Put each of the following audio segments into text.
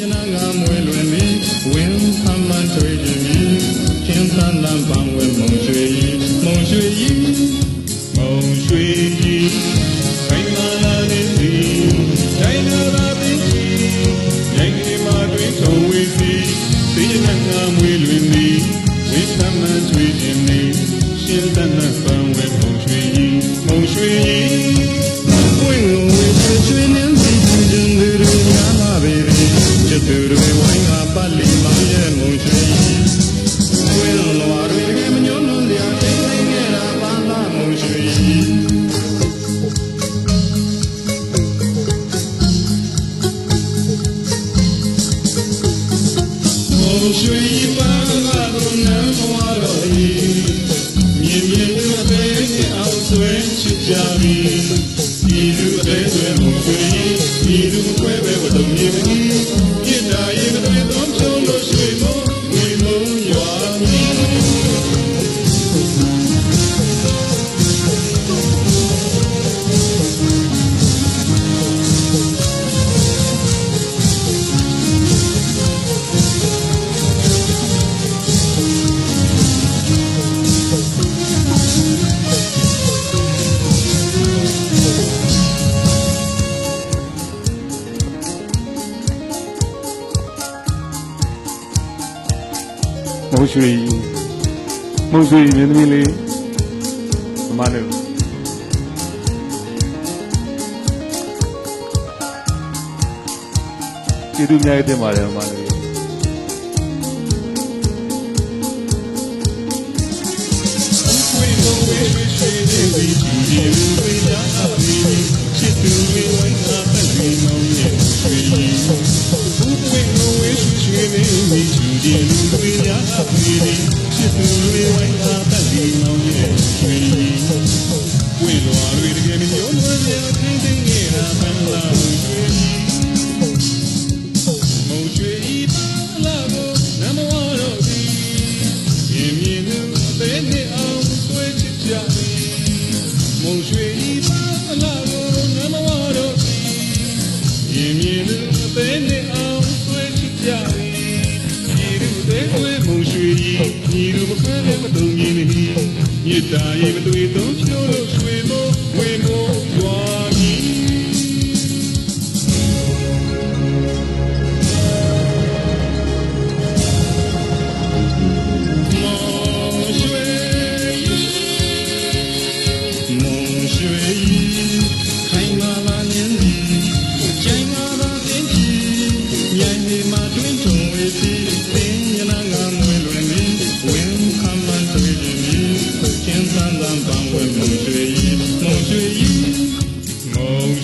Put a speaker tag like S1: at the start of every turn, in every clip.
S1: ညနာငါမွေလွင်မီဝင်းဖမ်းမှန်ထွေခြင်းမီချင်းသန်တန်ပန်းဝဲမုံရွှေဤမုံရွှေဤမုံရွှေဤခိုင်မာလာနေစီတိုင်းနာလာပင်ကြီးရိုင်းနေမှာတွင်ထုံဝေစီသိညနာငါမွေလွင်မီဝင်းဖမ်းမှန်ထွေခြင်းမီ မုံချွေပါကတော့နမ်းဘဝတော်ဤမြင်မြင်အသေးအောင်ဆွဲချစ်ကြပြီဒီလူအသေးဆွဲမှုဆွေဒီလူခွဲ ရွှေ
S2: ကြီးမုံရွှေကြီးမြင်းသမီးလေးအမလေးကျေးဇူးများတင်ပါတယ်အမလေး
S1: ဝေမုံဝေရွှေရွှေနေပြီဒီ ရွှေရွှေနေပြီဒီလူတွေညာအပီချစ်သူတွေဝိုင်းကပတ်လီမောင်ရဲ့ရွှေဝေလွာတွေတကယ်မညို့လွန်ရဲ့ထိန်းသိမ်းနေတာပန်းလာရွှေမုံရွှေဤပါလာကိုနမဝတော်သည်မြင်မြင်သူအသေးနှင့်အောင်ဆွဲချစ်ကြသည်မုံရွှေဤပါလာကိုနမဝတော်သည်မြင်မြင်သူအသေးနှင့်အောင်ဆွဲချစ်ကြသည် ဤဤသူမခွဲလည်းမတုံမြင်သည်မြစ်တာ၏မတွေ့သုံးဖြိုးလို့ရွှေမို့ဝေမို့ရွာမည်မုံရွှေမုံ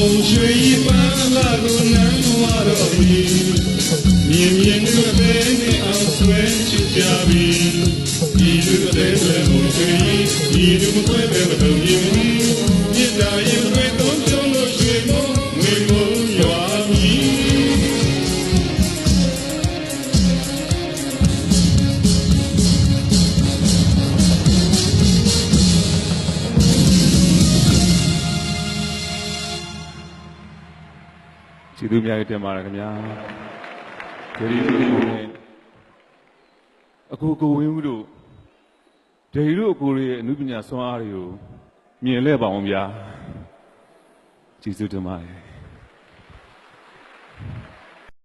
S1: ရွှေပန်းလာကိုနမ်းဝါတော်ပြီမြင်မြင်သူအသေးနဲ့အော
S2: ကျေးဇူးများတင်ပါတယ်ခင်ဗျာဒေဒီတို့နဲ့အကူကိုဝင်းဦးတို့ဒေဒီတို့အကူရဲ့အမှုပညာဆွမ်းအားတွေကိုမြင်လဲပါအောင်ဗျာကျေးဇူးတင်ပါတယ်